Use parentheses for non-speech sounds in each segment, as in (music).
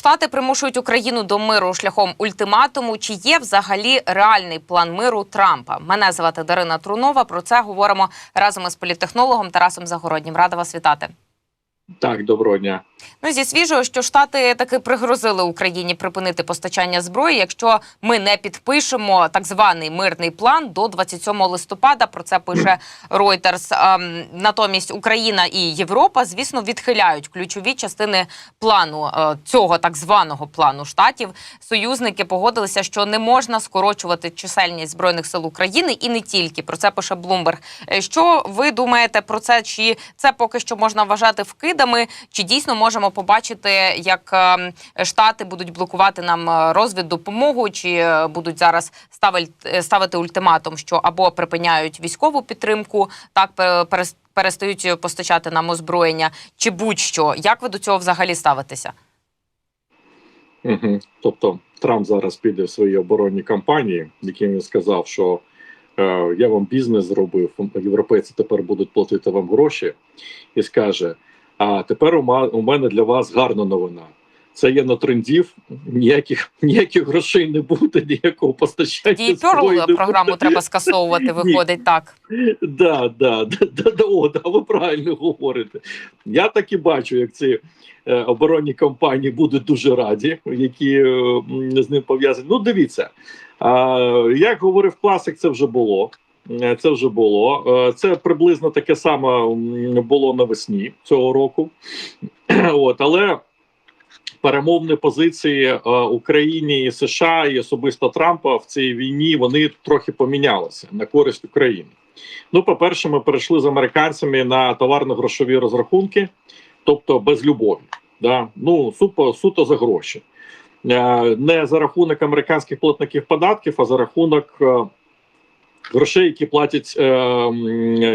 Штати примушують Україну до миру шляхом ультиматуму. Чи є взагалі реальний план миру Трампа? Мене звати Дарина Трунова. Про це говоримо разом із політтехнологом Тарасом Загороднім. Рада вас вітати. Так, доброго дня. Ну зі свіжого, що штати таки пригрозили Україні припинити постачання зброї, якщо ми не підпишемо так званий мирний план до 27 листопада. Про це пише Reuters. Ем, Натомість Україна і Європа, звісно, відхиляють ключові частини плану е, цього так званого плану штатів. Союзники погодилися, що не можна скорочувати чисельність збройних сил України і не тільки про це пише. Е, Що ви думаєте про це? Чи це поки що можна вважати вкидами? Чи дійсно можемо побачити, як е, штати будуть блокувати нам е, розвід допомогу, чи е, будуть зараз ставити, ставити ультиматум, що або припиняють військову підтримку, так пе- перестають постачати нам озброєння, чи будь-що? Як ви до цього взагалі ставитеся? Тобто Трамп зараз піде в свої оборонні кампанії, яким він сказав, що е, я вам бізнес зробив, європейці тепер будуть платити вам гроші, і скаже: А тепер у, мене для вас гарна новина. Це є на трендів, ніяких ніяких грошей не буде, ніякого постачання. Дії зброї програму треба скасовувати. Виходить так. Да, да, да, да, да, о, да, ви правильно говорите. Я так і бачу, як ці е, оборонні компанії будуть дуже раді, які е, з ним пов'язані. Ну, дивіться, як говорив класик, це вже було. Е, Це вже було. Е, Це приблизно таке саме було навесні цього року. (clears throat) От, але перемовні позиції е, Україні і США і особисто Трампа в цій війні вони трохи помінялися на користь України. Ну, по-перше, ми перейшли з американцями на товарно-грошові розрахунки, тобто без любові. Да? Ну, суто, суто за гроші. Не за рахунок американських платників податків, а за рахунок грошей, які платять е,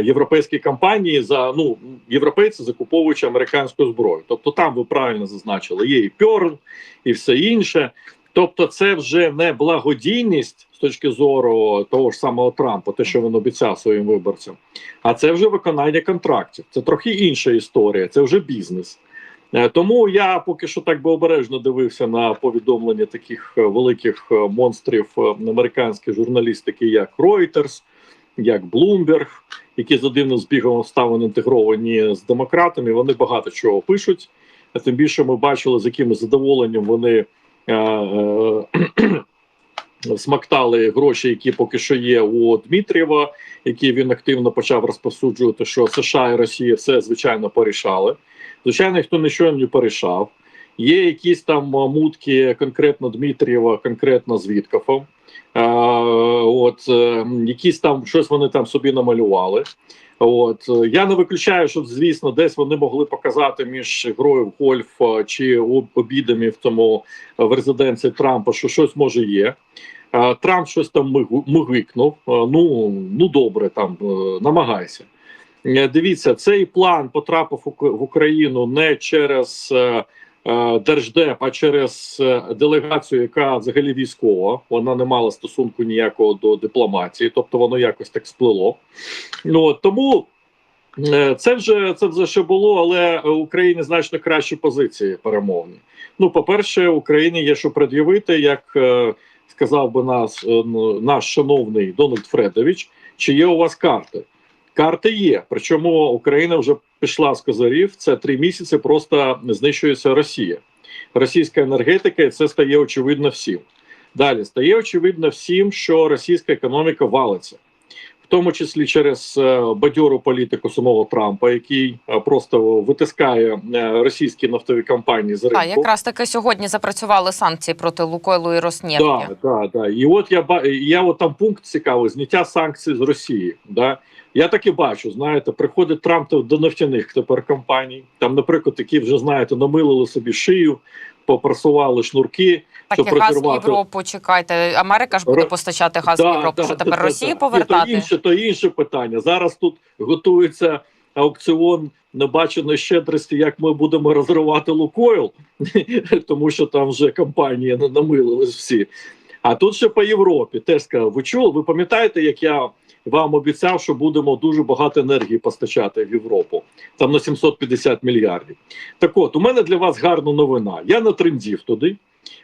європейські компанії за ну, європейці закуповуючи американську зброю. Тобто, там ви правильно зазначили, є і Перл, і все інше. Тобто, це вже не благодійність з точки зору того ж самого Трампа, те, що він обіцяв своїм виборцям, а це вже виконання контрактів. Це трохи інша історія, це вже бізнес. Е, Тому я поки що так би обережно дивився на повідомлення таких е, великих е, монстрів американської журналістики, як Reuters, як Bloomberg, які за дивним збігом обставин інтегровані з демократами. Вони багато чого пишуть. А тим більше ми бачили, з яким задоволенням вони е, е, (clears throat) смактали гроші, які поки що є у Дмитрієва, які він активно почав розповсюджувати, що США і Росія все звичайно порішали. Звичайно, ніхто нічого не порішав. Є якісь там мутки конкретно Дмитрієва, конкретно з Віткофом. Е, от е, якісь там щось вони там собі намалювали. От е, я не виключаю, що звісно, десь вони могли показати між грою в гольф е, чи обідами в тому в резиденції Трампа, що щось може є. Трамп щось там мигикнув. Ну ну добре, там намагайся. Е, Дивіться, цей план потрапив в Україну не через е, е, держдеп, а через делегацію, яка взагалі військова. Вона не мала стосунку ніякого до дипломатії, тобто воно якось так сплило. Ну тому. Це вже це вже ще було, але у Україні значно кращі позиції перемовні. Ну, по-перше, Україні є що пред'явити, як сказав би нас ну, наш шановний Дональд Фредович. Чи є у вас карти? Карти є. Причому Україна вже пішла з козарів. Це три місяці. Просто знищується Росія, російська енергетика, і це стає очевидно всім. Далі стає очевидно всім, що російська економіка валиться, в тому числі через е, бадьору політику самого Трампа, який е, просто витискає е, російські нафтові компанії з ринку. А якраз таки сьогодні запрацювали санкції проти Лукойлу і Роснефті. Да, да, да. І от я я от там пункт цікавий: зняття санкцій з Росії. Да. Я так і бачу, знаєте, приходить Трамп до нефтяних тепер компаній. Там, наприклад, які вже знаєте, намилили собі шию, попрасували шнурки. Так щоб і газ в Європу чекайте. Америка ж буде постачати газ в Європу. що тепер Росії да. повертати? І то інше, то інше питання. Зараз тут готується аукціон небаченої щедрості, як ми будемо розривати Лукойл, (laughs) тому що там вже компанії намилились всі. А тут ще по Європі теж сказав, ви чули? Ви пам'ятаєте, як я вам обіцяв, що будемо дуже багато енергії постачати в Європу, там на 750 мільярдів. Так от, у мене для вас гарна новина. Я натрендів туди.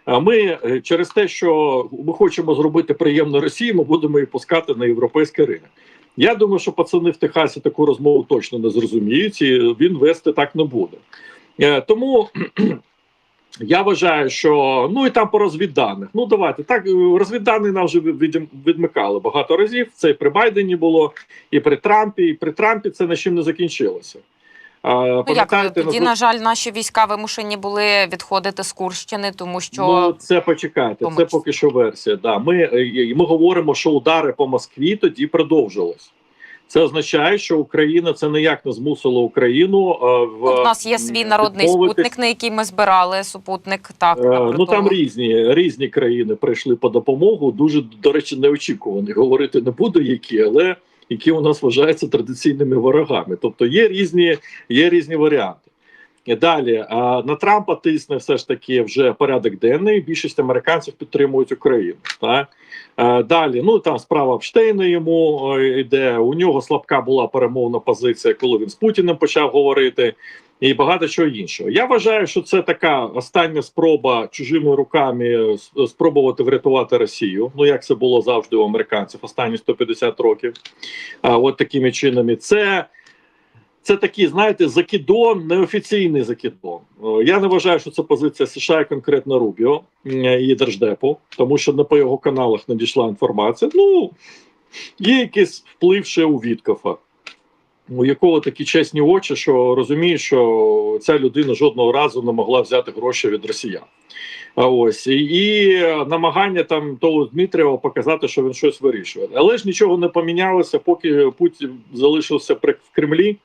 А ми е, через те, що ми хочемо зробити приємно Росії, ми будемо її пускати на європейський ринок. Я думаю, що пацани в Техасі таку розмову точно не зрозуміють, і він вести так не буде. Е, Тому я вважаю, що ну і там по розвідданих. Ну давайте так е, розвіддані нам вже від- відмикали багато разів. Це і при Байдені було, і при Трампі, і при Трампі це на чим не закінчилося. Ну як тоді, на- на жаль, наші війська вимушені були відходити з Курщини, тому що Ну, це почекайте, це поки що версія. Да. Ми, е, ми говоримо, що удари по Москві тоді продовжились. Це означає, що Україна це ніяк не змусила Україну. е, В в нас є свій народний супутник, спутник, на який ми збирали супутник. Так Е, на Ну там різні різні країни прийшли по допомогу. Дуже до речі, неочікувані. Говорити не буду, які, але які у нас вважаються традиційними ворогами. Тобто є різні, є різні варіанти. Далі на Трампа тисне все ж таки вже порядок денний. Більшість американців підтримують Україну. Так? Далі, ну там справа Епштейна йому йде. У нього слабка була перемовна позиція, коли він з Путіним почав говорити і багато чого іншого. Я вважаю, що це така остання спроба чужими руками спробувати врятувати Росію. Ну як це було завжди у американців останні 150 років. От такими чинами, це. Це такий, знаєте, закидон, неофіційний закидон. Е, Я не вважаю, що це позиція США і конкретно Рубіо е, і Держдепу, тому що не по його каналах надійшла інформація. Ну є якийсь вплив ще у Віткофа у якого такі чесні очі, що розуміє, що ця людина жодного разу не могла взяти гроші від росіян. А ось і, намагання там того Дмитрієва показати, що він щось вирішує. Але ж нічого не помінялося, поки Путін залишився при в Кремлі.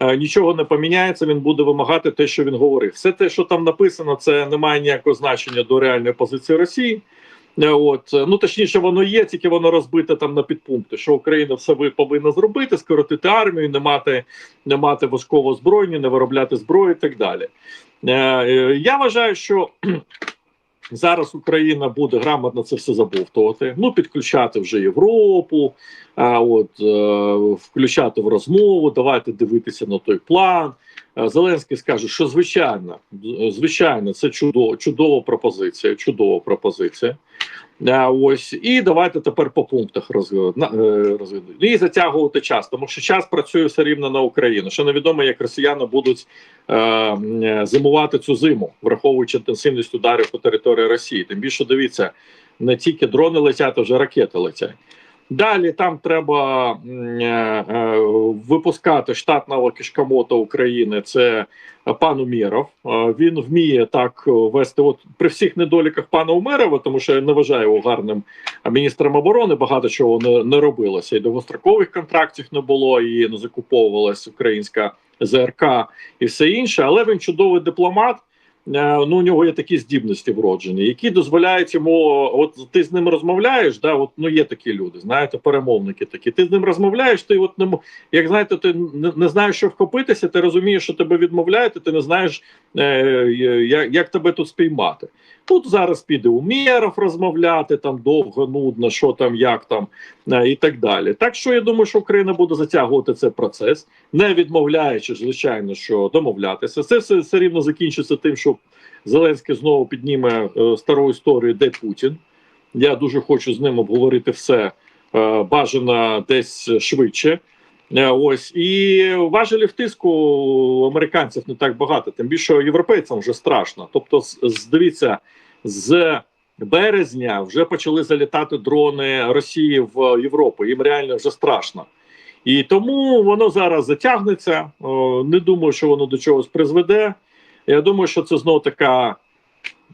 е, Нічого не поміняється, він буде вимагати те, що він говорив. Все те, що там написано, це не має ніякого значення до реальної позиції Росії. Е, От ну точніше, воно є, тільки воно розбите там на підпункти, що Україна все ви повинна зробити, скоротити армію, не мати не мати важкого озброєння, не виробляти зброю і так далі. Е, е, Я вважаю, що (clears throat) зараз Україна буде грамотно це все забовтувати, ну підключати вже Європу, а от е, включати в розмову, давайте дивитися на той план. Е, Зеленський скаже, що звичайно, е, звичайно, це чудово, чудова пропозиція, чудова пропозиція. Е, Ось і давайте тепер по пунктах розвидати. І затягувати час, тому що час працює все рівно на Україну. Ще невідомо, як росіяни будуть е, е, зимувати цю зиму, враховуючи інтенсивність ударів по території Росії. Тим більше дивіться, не тільки дрони летять, а вже ракети летять. Далі там треба е, е, випускати штатного кишкомота України. Це пан Умєров. Е, Він вміє так вести. От при всіх недоліках пана Умерова, тому що я не вважаю його гарним міністром оборони. Багато чого не, не робилося. І довгострокових контрактів не було, і не закуповувалась українська ЗРК і все інше. Але він чудовий дипломат. Е, Ну, у нього є такі здібності вроджені, які дозволяють йому. От ти з ним розмовляєш, да, от ну є такі люди, знаєте, перемовники такі. Ти з ним розмовляєш, ти от не як знаєте, ти не, знаєш, що вхопитися, ти розумієш, що тебе відмовляють, ти не знаєш, е, як, як тебе тут спіймати. Тут зараз піде Умєров розмовляти там довго, нудно, що там, як там і так далі. Так що я думаю, що Україна буде затягувати цей процес, не відмовляючи, звичайно, що домовлятися. Це все, все рівно закінчиться тим, що Зеленський знову підніме е, стару історію, де Путін. Я дуже хочу з ним обговорити все е, бажано десь швидше. Е, Ось і важелів тиску американців не так багато, тим більше європейцям вже страшно. Тобто, дивіться, з березня вже почали залітати дрони Росії в Європу. Їм реально вже страшно. І тому воно зараз затягнеться. Не думаю, що воно до чогось призведе. Я думаю, що це знову така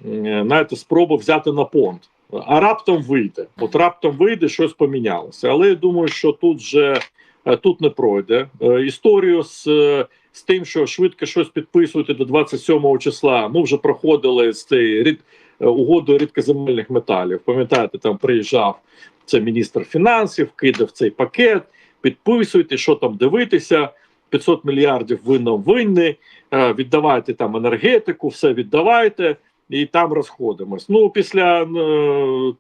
знаєте, спроба взяти на понт. А раптом вийде. От раптом вийде, щось помінялося. Але я думаю, що тут вже е, тут не пройде. Е, Історію з, е, з тим, що швидко щось підписуєте до 27 числа. Ми вже проходили з цієї е, угоду рідкоземельних металів. Пам'ятаєте, там приїжджав це міністр фінансів, кидав цей пакет. Підписуйте, що там дивитися. 500 мільярдів ви нам винні, е, віддавайте там енергетику, все віддавайте, і там розходимось. Ну, після е,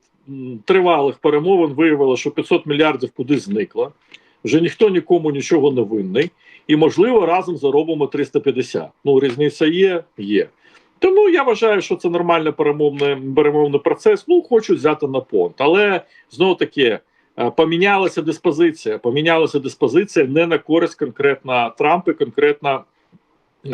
тривалих перемовин виявилося, що 500 мільярдів кудись зникло. Вже ніхто нікому нічого не винний, і можливо разом заробимо 350. Ну різниця є, є. Тому я вважаю, що це нормальний перемовний, перемовний процес. Ну хочуть взяти на понт, але знову таки. е, Помінялася диспозиція. Помінялася диспозиція не на користь конкретно Трампа, і конкретно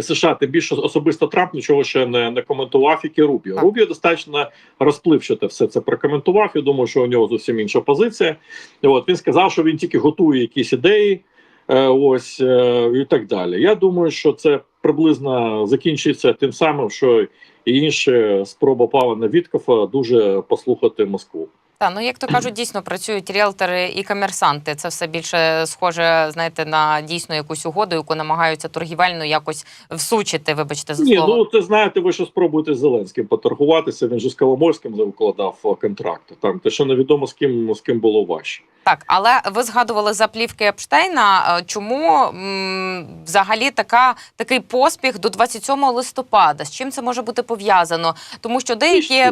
США. Тим більше особисто Трамп нічого ще не, не коментував, як і Рубіо. Рубіо достатньо розпливчато все це прокоментував. Я думаю, що у нього зовсім інша позиція. От він сказав, що він тільки готує якісь ідеї, е, ось е, і так далі. Я думаю, що це приблизно закінчиться тим самим, що і інша спроба Павла Віткофа дуже послухати Москву. Та ну як то кажуть, дійсно працюють ріелтори і комерсанти. Це все більше схоже, знаєте, на дійсно якусь угоду, яку намагаються торгівельно якось всучити. Вибачте за Ні, слово. ну це знаєте, ви що спробуєте з Зеленським поторгуватися. Він же з Коломойським закладав е, контракти. Там те, що невідомо з ким з ким було важче. Так, але ви згадували за плівки Епштейна. Е, Чому м, взагалі така такий поспіх до 27 листопада? З чим це може бути пов'язано? Тому що деякі.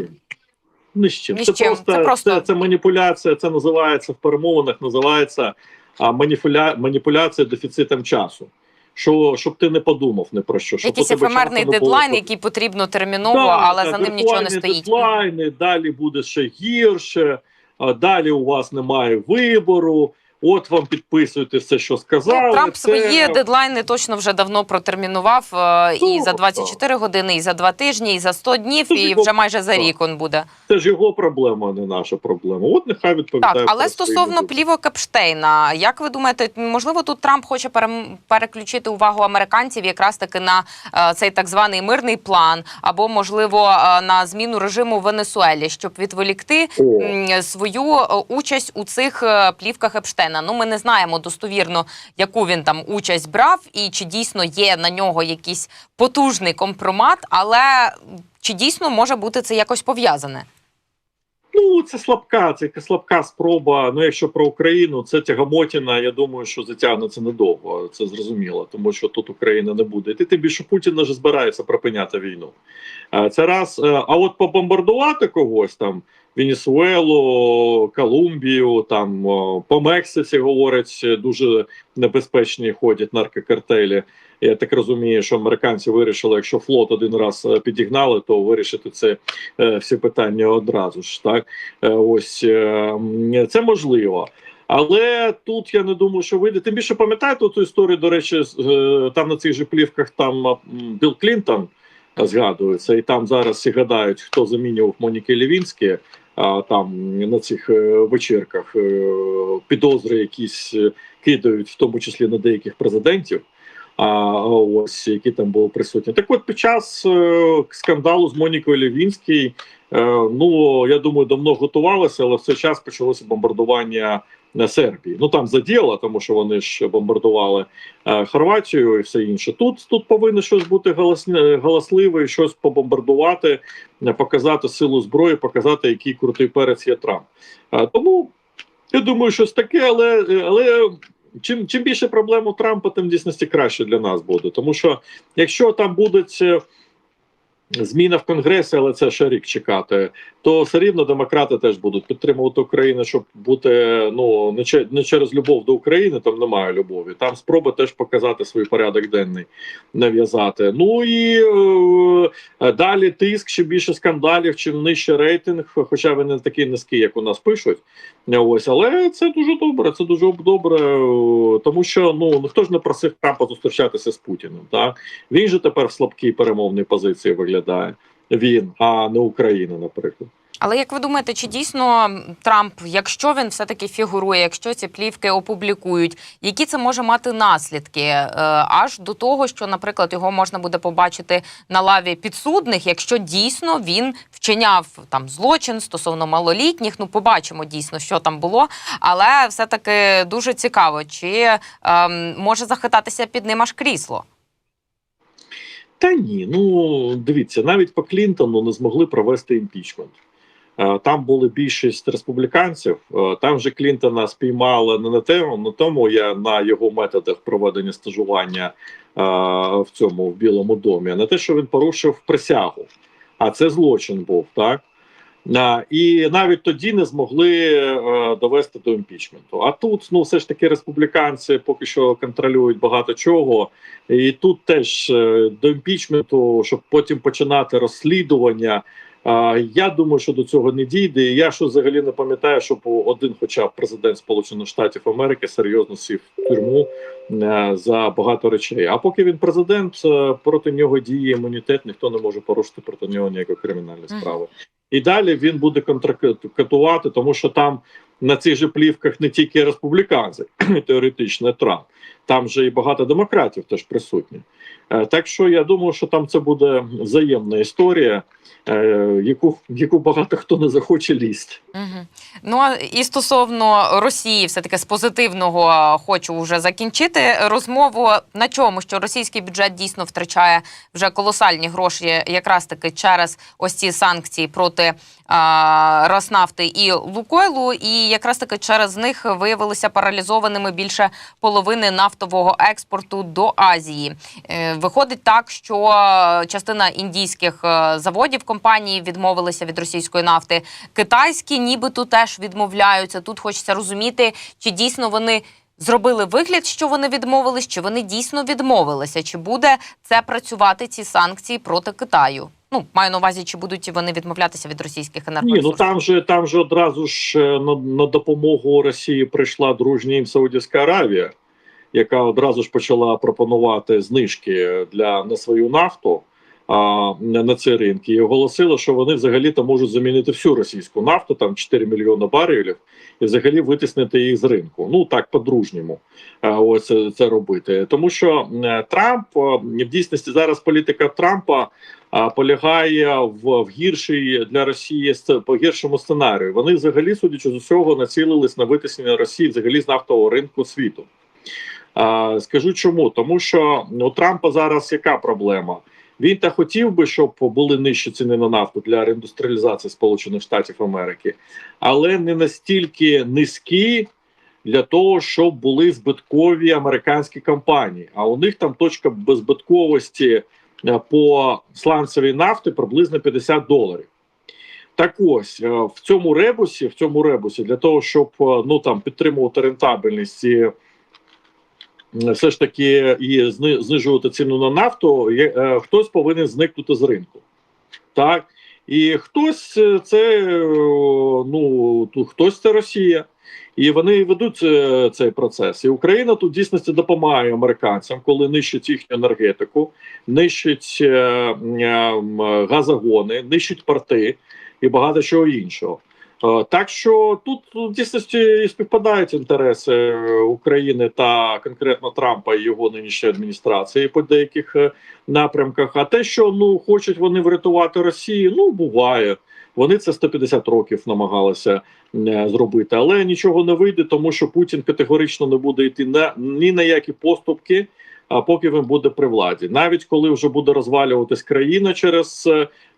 Ні з чим. Ні з Це, чим. Просто, Це просто- Це, це маніпуляція, це називається в перемовинах, називається а, маніпуля... маніпуляція дефіцитом часу. Що, щоб ти не подумав не про що. Щоб якийсь ефемерний дедлайн, який потрібно терміново, Так, але так, за ним нічого не стоїть. Дедлайни, далі буде ще гірше, а далі у вас немає вибору. От вам підписуйте все, що сказали. Ну, Трамп це... свої дедлайни точно вже давно протермінував е, і за 24 години, і за 2 тижні, і за 100 днів, Це і його- вже майже за так. рік він буде. Це ж його проблема, а не наша проблема. От нехай відповідає. Так, але стосовно плівок Епштейна, як ви думаєте, можливо, тут Трамп хоче перем- переключити увагу американців якраз таки на е, цей так званий мирний план, або можливо е, на зміну режиму в Венесуелі, щоб відволікти О. свою участь у цих плівках Епштейна. Ну, ми не знаємо достовірно, яку він там участь брав, і чи дійсно є на нього якийсь потужний компромат, але чи дійсно може бути це якось пов'язане? Ну, це слабка, це слабка спроба. Ну, якщо про Україну, це тягамотіна. Я думаю, що затягнеться недовго. Це зрозуміло, тому що тут Україна не буде. Ти тим більше Путін вже збирається припиняти війну. Е, Це раз. Е, А от побомбардувати когось там. Венесуелу, Колумбію, там по Мексиці говорять дуже небезпечні ходять наркокартелі. Я так розумію, що американці вирішили, якщо флот один раз е, підігнали, то вирішити це е, всі питання одразу ж. Так Е, ось е, це можливо. Але тут я не думаю, що вийде. Тим більше пам'ятаєте ту історію, до речі, е, там на цих же плівках там Білл Клінтон згадується, і там зараз всі гадають, хто замінював Моніки Лівінські. Там на цих е, вечірках е, підозри якісь е, кидають, в тому числі на деяких президентів. А ось які там були присутні. Так, от під час е, скандалу з Монікою Лівінською, е, ну я думаю, давно готувалися, але в цей час почалося бомбардування Сербії. Ну там заділо, тому що вони ж бомбардували е, Хорватію і все інше. Тут тут повинно щось бути голосне, галасливе, щось побомбардувати, е, показати силу зброї, показати, який крутий перець є Трамп. Е, тому я думаю, щось таке, але, але чим, чим більше проблем у Трампа, тим в дійсності краще для нас буде. Тому що якщо там будуть е, зміна в Конгресі, але це ще рік чекати, то все рівно демократи теж будуть підтримувати Україну, щоб бути ну не, не через любов до України, там немає любові. Там спроба теж показати свій порядок денний, нав'язати. Ну і е, далі тиск, ще більше скандалів, чим нижче рейтинг, хоча він не такий низький, як у нас пишуть. Ось, але це дуже добре. Це дуже добре, е, тому що ну ніхто ж не просив Трампа зустрічатися з Путіним. Так він же тепер в слабкій перемовній позиції виглядає. Він, а не Україна, наприклад. Але як ви думаєте, чи дійсно Трамп, якщо він все таки фігурує, якщо ці плівки опублікують, які це може мати наслідки? Е, аж до того, що, наприклад, його можна буде побачити на лаві підсудних, якщо дійсно він вчиняв там злочин стосовно малолітніх. Ну, побачимо дійсно, що там було. Але все таки дуже цікаво, чи ем, може захитатися під ним аж крісло. Та ні, ну дивіться, навіть по Клінтону не змогли провести імпічмент. Е, Там були більшість республіканців. е, Там же Клінтона спіймали не на тему, на тому я на його методах проведення стажування е, в цьому в Білому домі, а на те, що він порушив присягу. А це злочин був так. І навіть тоді не змогли е, довести до імпічменту. А тут ну все ж таки республіканці поки що контролюють багато чого, і тут теж е, до імпічменту, щоб потім починати розслідування. Я думаю, що до цього не дійде. І Я що взагалі не пам'ятаю, щоб один, хоча б президент Сполучених Штатів Америки, серйозно сів в тюрму е, за багато речей. А поки він президент, е, проти нього діє імунітет, ніхто не може порушити проти нього ніякої кримінальної справи. І далі він буде контракатувати, тому що там на цих же плівках не тільки республіканці, (clears throat) теоретично Трамп, там же і багато демократів теж присутні. Е, Так що я думаю, що там це буде взаємна історія, е, яку, яку багато хто не захоче лізти. Угу. Ну а і стосовно Росії, все таки з позитивного хочу вже закінчити розмову на чому, що російський бюджет дійсно втрачає вже колосальні гроші, якраз таки через ось ці санкції проти а, Роснафти і Лукойлу, і якраз таки через них виявилися паралізованими більше половини нафтового експорту до Азії. Е, Виходить так, що частина індійських е, заводів компанії відмовилися від російської нафти. Китайські нібито теж відмовляються. Тут хочеться розуміти, чи дійсно вони зробили вигляд, що вони відмовились, чи вони дійсно відмовилися, чи буде це працювати ці санкції проти Китаю. Ну, маю на увазі, чи будуть вони відмовлятися від російських Ні, ну там же там же одразу ж е, на, на допомогу Росії прийшла дружня їм Саудівська Аравія, яка одразу ж почала пропонувати знижки для на свою нафту на ці ринки, і оголосила, що вони взагалі-то можуть замінити всю російську нафту, там 4 мільйони барелів, і взагалі витиснити їх з ринку. Ну так по-дружньому е, ось це, робити. Тому що Трамп е, в дійсності зараз політика Трампа полягає в, в гіршій для Росії по гіршому сценарію. Вони взагалі, судячи з усього, націлились на витиснення Росії взагалі з нафтового ринку світу. Скажу чому? Тому що у Трампа зараз яка проблема? Він та хотів би, щоб були нижчі ціни на нафту для реіндустріалізації Сполучених Штатів Америки, але не настільки низькі для того, щоб були збиткові американські компанії. А у них там точка беззбитковості е, по сланцевій нафті приблизно 50 доларів. Так ось е, в цьому ребусі, в цьому ребусі, для того, щоб е, ну там підтримувати рентабельність все ж таки і знижувати ціну на нафту, е, хтось повинен зникнути з ринку. Так. І хтось е, це ну хтось це Росія, і вони ведуть е, цей процес. І Україна тут дійсності допомагає американцям, коли нищить їхню енергетику, нищить газогони, нищить порти і багато чого іншого. Е, Так що тут в дійсності і співпадають інтереси е, України та конкретно Трампа і його нинішньої адміністрації по деяких е, напрямках. А те, що ну хочуть вони врятувати Росію, ну буває. Вони це 150 років намагалися зробити, але нічого не вийде, тому що Путін категорично не буде йти на ні на які поступки. Поки він буде при владі, навіть коли вже буде розвалюватись країна через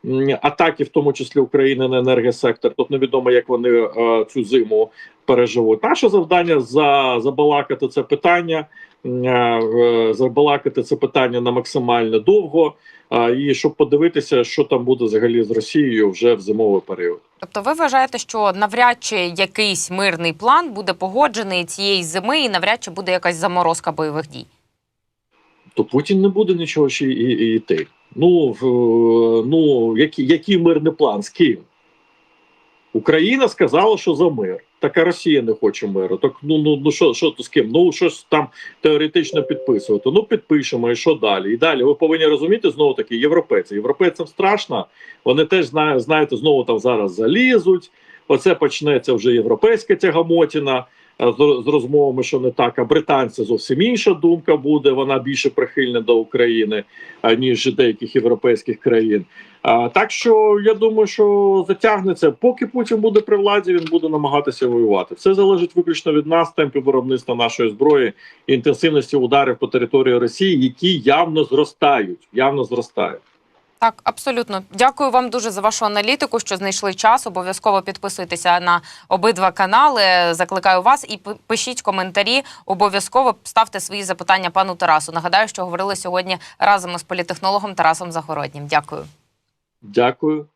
е, атаки, в тому числі України на енергосектор, тут невідомо, як вони е, цю зиму переживуть. Наше завдання за забалакати це питання, е, забалакати це питання на максимально довго, і щоб подивитися, що там буде взагалі з Росією вже в зимовий період. Тобто, ви вважаєте, що навряд чи якийсь мирний план буде погоджений цієї зими, і навряд чи буде якась заморозка бойових дій? То Путін не буде нічого ще і, йти. Ну, в, ну який, який мирний план з ким? Україна сказала, що за мир. Так а Росія не хоче миру. Так ну ну ну що, що то з ким? Ну щось там теоретично підписувати. Ну підпишемо, і що далі? І далі ви повинні розуміти знову таки європейці. Європейцям страшно. Вони теж знаєте, знову там зараз залізуть. Оце почнеться вже європейська тягамотіна з, з розмовами, що не так. А британці зовсім інша думка буде. Вона більше прихильна до України а, ніж деяких європейських країн. А, так що я думаю, що затягнеться. Поки Путін буде при владі, він буде намагатися воювати. Все залежить виключно від нас, темпів виробництва нашої зброї інтенсивності ударів по території Росії, які явно зростають. Явно зростають. Так, абсолютно. Дякую вам дуже за вашу аналітику, що знайшли час. Обов'язково підписуйтеся на обидва канали. Закликаю вас і пишіть коментарі. Обов'язково ставте свої запитання пану Тарасу. Нагадаю, що говорили сьогодні разом із політехнологом Тарасом Загороднім. Дякую. Дякую.